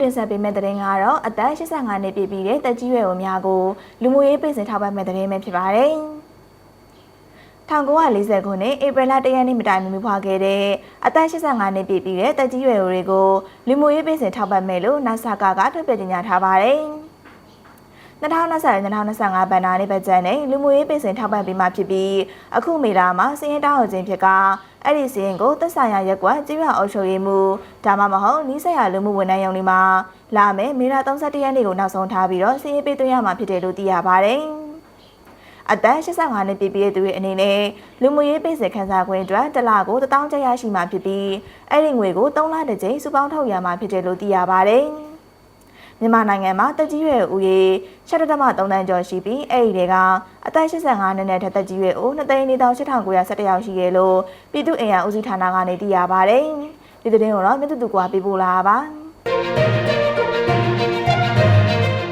တင်ဆက်ပေးမယ့်သတင်းကတော့အသက်85နှစ်ပြည့်ပြီးတဲ့တက်ကြီးရွယ်အိုများကိုလူမှုရေးပြည်စင်ထောက်ပံ့မယ့်သတင်းပဲဖြစ်ပါတယ်။1940ခုနှစ်ဧပြီလ1ရက်နေ့မတိုင်မီမွေးဖွားခဲ့တဲ့အသက်85နှစ်ပြည့်ပြီးတဲ့တက်ကြီးရွယ်အိုတွေကိုလူမှုရေးပြည်စင်ထောက်ပံ့မယ်လို့ NASA ကထုတ်ပြန်ကြေညာထားပါတယ်။ 2020-2025ဘဏ္ဍာနှစ်ပတ်ကျန်နဲ့လူမှုရေးပြည်စင်ထောက်ပံ့ပေးမှဖြစ်ပြီးအခုမေလာမှာစီးရင်တောင်းဟောခြင်းဖြစ်ကအဲ့ဒီစီးရင်ကိုသက်ဆိုင်ရာရက်ကွက်ကြေးရအုပ်ချုပ်ရေးမှုဒါမှမဟုတ်နီးစပ်ရာလူမှုဝန်ထမ်းရုံတွေမှာလာမယ်မေလာ31ရက်နေ့ကိုနောက်ဆုံးထားပြီးတော့စီးရင်ပေးသွင်းရမှာဖြစ်တယ်လို့သိရပါတယ်။အသက်85နှစ်ပြည့်ပြည့်သူတွေအနေနဲ့လူမှုရေးပြည်စင်ခန်းစားခွင့်အတွက်တစ်လကို1000ကျပ်ရရှိမှာဖြစ်ပြီးအဲ့ဒီငွေကို3လတစ်ကြိမ်စုပေါင်းထုတ်ရမှာဖြစ်တယ်လို့သိရပါတယ်။ မြန်မာနိုင်ငံမှာတက်ကြီးရွယ်ဦးရေ6.3တန်းကျော်ရှိပြီးအဲ့ဒီတွေကအသက်85နှစ်နဲ့ထက်တက်ကြီးရွယ်ဦး2,400,8911ယောက်ရှိရလို့ပြည်သူ့အင်အားဦးစီးဌာနကနေသိရပါတယ်။ဒီသတင်းကိုတော့မြတ်တူကွာပေးပို့လာပါ